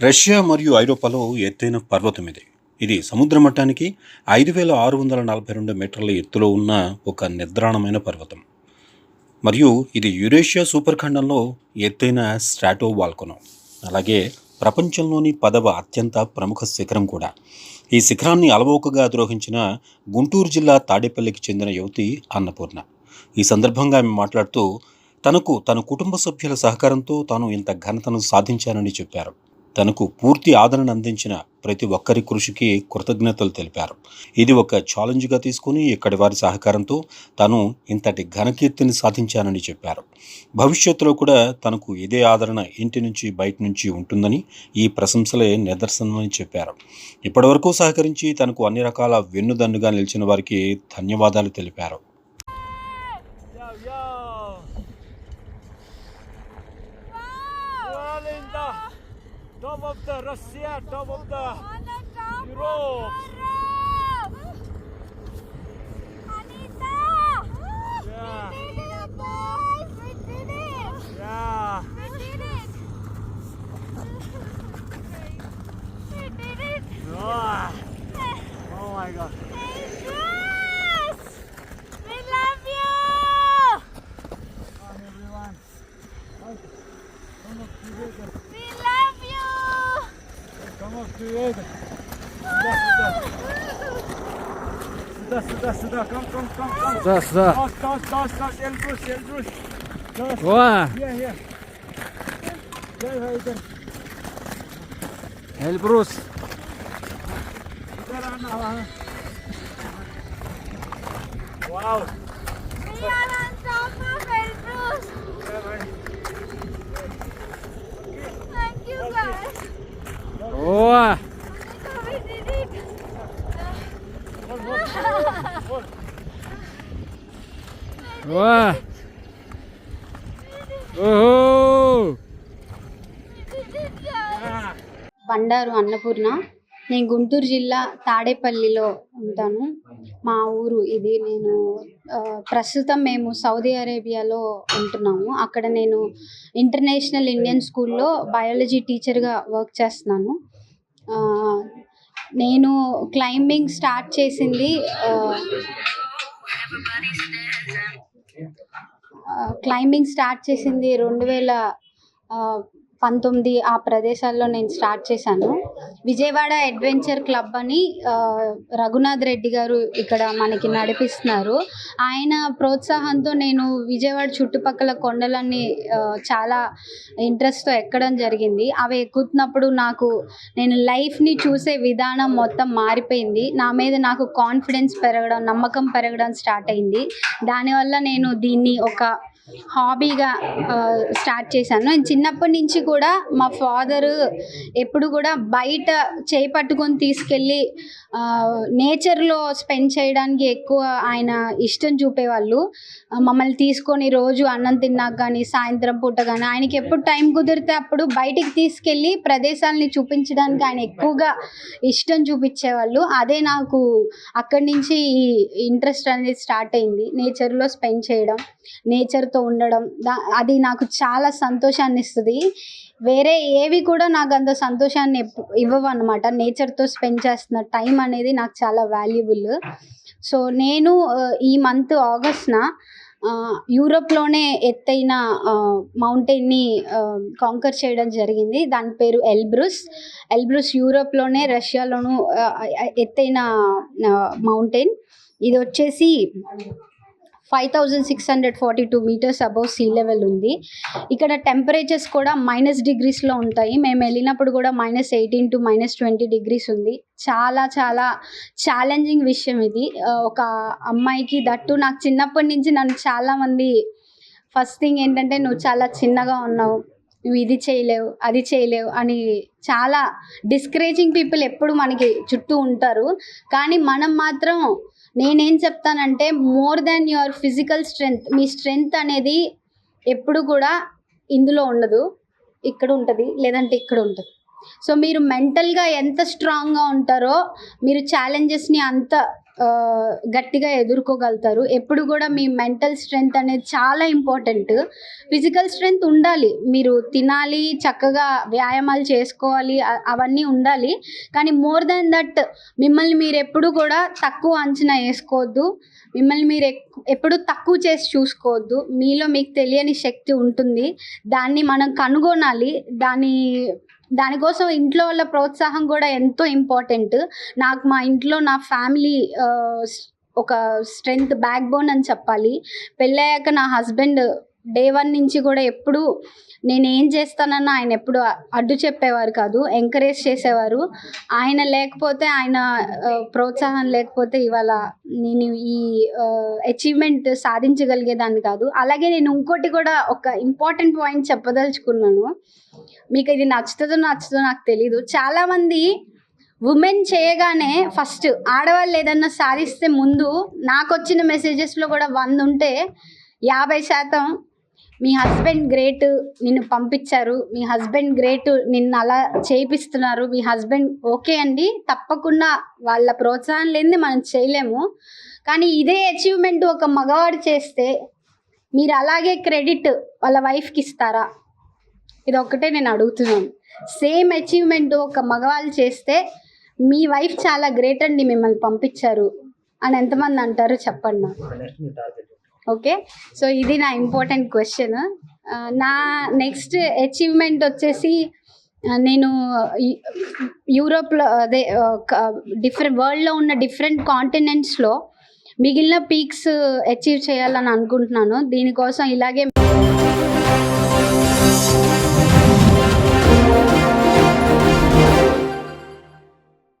Russia మరియు ఐరోపాలో ఎత్తైన పర్వతం ఇది. ఇది సముద్ర మట్టానికి ఐదు వేల ఆరు వందల నలభై రెండు మీటర్ల ఎత్తులో ఉన్న ఒక నిద్రాణమైన పర్వతం. మరియు ఇది యురేషియా సూపర్ ఖండంలో ఎత్తైన స్ట్రాటో వాల్కొనో. అలాగే ప్రపంచంలోని పదవ అత్యంత ప్రముఖ శిఖరం కూడా. ఈ శిఖరాన్ని అలవోకగా అధిరోహించిన గుంటూరు జిల్లా తాడేపల్లికి చెందిన యువతి అన్నపూర్ణ. ఈ సందర్భంగా ఆమె మాట్లాడుతూ తనకు తన కుటుంబ సభ్యుల సహకారంతో తాను ఇంత ఘనతను సాధించానని చెప్పారు. తనకు పూర్తి ఆదరణ అందించిన ప్రతి ఒక్కరి కృషికి కృతజ్ఞతలు తెలిపారు. ఇది ఒక ఛాలెంజ్గా తీసుకుని ఇక్కడి వారి సహకారంతో తాను ఇంతటి ఘనకీర్తిని సాధించానని చెప్పారు. భవిష్యత్తులో కూడా తనకు ఇదే ఆదరణ ఇంటి నుంచి బయట నుంచి ఉంటుందని ఈ ప్రశంసలే నిదర్శనమని చెప్పారు. ఇప్పటివరకు సహకరించి తనకు అన్ని రకాల వెన్నుదన్నుగా నిలిచిన వారికి ధన్యవాదాలు తెలిపారు. Top of the Russia, top of the Europe. это. Сюда, сюда. Сюда, сюда, сюда. Кам, кам, кам, кам. Сюда, сюда. Тас, тас, тас, тас. Эльбрус, эльбрус. Тас. Ва. Я, я. Я, я, я. Эльбрус. Вау. Wow. Mira, lanzamos Elbrus. it guys. Ah. Bandaru Annapurna నేను గుంటూరు జిల్లా తాడేపల్లిలో ఉంటాను. మా ఊరు ఇది. నేను ప్రస్తుతం మేము సౌదీ అరేబియాలో ఉంటున్నాము. అక్కడ నేను ఇంటర్నేషనల్ ఇండియన్ స్కూల్లో బయాలజీ టీచర్గా వర్క్ చేస్తున్నాను. నేను క్లైంబింగ్ స్టార్ట్ చేసింది క్లైంబింగ్ స్టార్ట్ చేసింది రెండు వేల పంతొమ్మిది ఆ ప్రదేశాల్లో నేను స్టార్ట్ చేశాను. విజయవాడ అడ్వెంచర్ క్లబ్ అని రఘునాథ్ రెడ్డి గారు ఇక్కడ మనకి నడిపిస్తున్నారు. ఆయన ప్రోత్సాహంతో నేను విజయవాడ చుట్టుపక్కల కొండలన్నీ చాలా ఇంట్రెస్ట్తో ఎక్కడం జరిగింది. అవి ఎక్కుతున్నప్పుడు నాకు నేను లైఫ్ని చూసే విధానం మొత్తం మారిపోయింది. నా మీద నాకు కాన్ఫిడెన్స్ పెరగడం నమ్మకం పెరగడం స్టార్ట్ అయింది. దానివల్ల నేను దీన్ని ఒక హాబీగా స్టార్ట్ చేశాను. నేను చిన్నప్పటి నుంచి కూడా మా ఫాదరు ఎప్పుడు కూడా బయట చేయి పట్టుకొని తీసుకెళ్ళి నేచర్లో స్పెండ్ చేయడానికి ఎక్కువ ఆయన ఇష్టం చూపేవాళ్ళు. మమ్మల్ని తీసుకొని రోజు అన్నం తిన్నాక కానీ సాయంత్రం పూట కానీ ఆయనకి ఎప్పుడు టైం కుదిరితే అప్పుడు బయటికి తీసుకెళ్ళి ప్రదేశాలని చూపించడానికి ఆయన ఎక్కువగా ఇష్టం చూపించేవాళ్ళు. అదే నాకు అక్కడి నుంచి ఈ ఇంట్రెస్ట్ అనేది స్టార్ట్ అయింది నేచర్లో స్పెండ్ చేయడం నేచర్తో ఉండడం. దా అది నాకు చాలా సంతోషాన్ని ఇస్తుంది వేరే ఏవి కూడా నాకు అంత సంతోషాన్ని ఇవ్వవు అనమాట నేచర్తో స్పెండ్ చేస్తున్న టైం అనేది నాకు చాలా వాల్యుబుల్. సో నేను ఈ మంత్ ఆగస్ట్న యూరోప్లోనే ఎత్తైన మౌంటైన్ని కాంకర్ చేయడం జరిగింది. దాని పేరు ఎల్బ్రూస్. ఎల్బ్రూస్ యూరోప్లోనే రష్యాలోనూ ఎత్తైన మౌంటైన్. ఇది వచ్చేసి five thousand six hundred forty two meters above sea level ఉంది. ఇక్కడ టెంపరేచర్స్ కూడా మైనస్ డిగ్రీస్లో ఉంటాయి. మేము వెళ్ళినప్పుడు కూడా minus eighteen to minus twenty degrees ఉంది. చాలా చాలా ఛాలెంజింగ్ విషయం ఇది. ఒక అమ్మాయికి దట్టు. నాకు చిన్నప్పటి నుంచి నన్ను చాలామంది ఫస్ట్ థింగ్ ఏంటంటే నువ్వు చాలా చిన్నగా ఉన్నావు. నువ్వు ఇది చేయలేవు అది చేయలేవు అని చాలా డిస్కరేజింగ్ పీపుల్ ఎప్పుడు మనకి చుట్టూ ఉంటారు. కానీ మనం మాత్రం నేనేం చెప్తానంటే more than your physical strength me strength అనేది ఎప్పుడు కూడా ఇందులో ఉండదు. ఇక్కడ ఉంటుంది లేదంటే ఇక్కడ ఉంటుంది సో మీరు మెంటల్గా ఎంత స్ట్రాంగ్గా ఉంటారో మీరు ఛాలెంజెస్ని అంత గట్టిగా ఎదుర్కోగలుగుతారు. ఎప్పుడు కూడా మీ మెంటల్ స్ట్రెంగ్త్ అనేది చాలా ఇంపార్టెంట్. ఫిజికల్ స్ట్రెంగ్త్ ఉండాలి. మీరు తినాలి చక్కగా వ్యాయామాలు చేసుకోవాలి అవన్నీ ఉండాలి. కానీ మోర్ దాన్ దట్ మిమ్మల్ని మీరు ఎప్పుడు కూడా తక్కువ అంచనా వేసుకోవద్దు. మిమ్మల్ని మీరు ఎప్పుడు తక్కువ చేసి చూసుకోవద్దు. మీలో మీకు తెలియని శక్తి ఉంటుంది. దాన్ని మనం కనుగొనాలి. దాని దానికోసం ఇంట్లో వాళ్ళ ప్రోత్సాహం కూడా ఎంతో ఇంపార్టెంట్. నాకు మా ఇంట్లో నా ఫ్యామిలీ ఒక స్ట్రెంగ్త్ బ్యాక్ బోన్ అని చెప్పాలి. పెళ్ళయ్యాక నా హస్బెండ్ డే వన్ నుంచి కూడా ఎప్పుడు నేను ఏం చేస్తానన్నా ఆయన ఎప్పుడు అడ్డు చెప్పేవారు కాదు ఎంకరేజ్ చేసేవారు. ఆయన లేకపోతే ఆయన ప్రోత్సాహం లేకపోతే ఇవాళ నేను ఈ అచీవ్మెంట్ సాధించగలిగేదాన్ని కాదు. అలాగే నేను ఇంకోటి కూడా ఒక ఇంపార్టెంట్ పాయింట్ చెప్పదలుచుకున్నాను. మీకు ఇది నచ్చుతుందో నచ్చుతుందో నాకు తెలీదు. చాలామంది ఉమెన్ చేయగానే ఫస్ట్ ఆడవాళ్ళు ఏదన్నా సాధిస్తే ముందు నాకు వచ్చిన మెసేజెస్లో కూడా వంద ఉంటే యాభై శాతం మీ హస్బెండ్ గ్రేట్ నిన్ను పంపించారు. మీ హస్బెండ్ గ్రేట్ నిన్ను అలా చేయిస్తున్నారు మీ హస్బెండ్ ఓకే అండి. తప్పకుండా వాళ్ళ ప్రోత్సాహం లేనిది మనం చేయలేము. కానీ ఇదే అచీవ్మెంట్ ఒక మగవాడు చేస్తే మీరు అలాగే క్రెడిట్ వాళ్ళ వైఫ్కి ఇస్తారా? ఇది ఒక్కటే నేను అడుగుతున్నాను. సేమ్ అచీవ్మెంట్ ఒక మగవాళ్ళు చేస్తే మీ వైఫ్ చాలా గ్రేట్ అండి మిమ్మల్ని పంపించారు. అని ఎంతమంది అంటారు చెప్పండి. నాకు ఓకే? సో ఇది నా ఇంపార్టెంట్ క్వశ్చన్. నా నెక్స్ట్ అచీవ్మెంట్ వచ్చేసి నేను యూరోప్లో అదే డిఫరెంట్ వరల్డ్లో ఉన్న డిఫరెంట్ కాంటినెంట్స్లో మిగిలిన పీక్స్ అచీవ్ చేయాలని అనుకుంటున్నాను. దీనికోసం ఇలాగే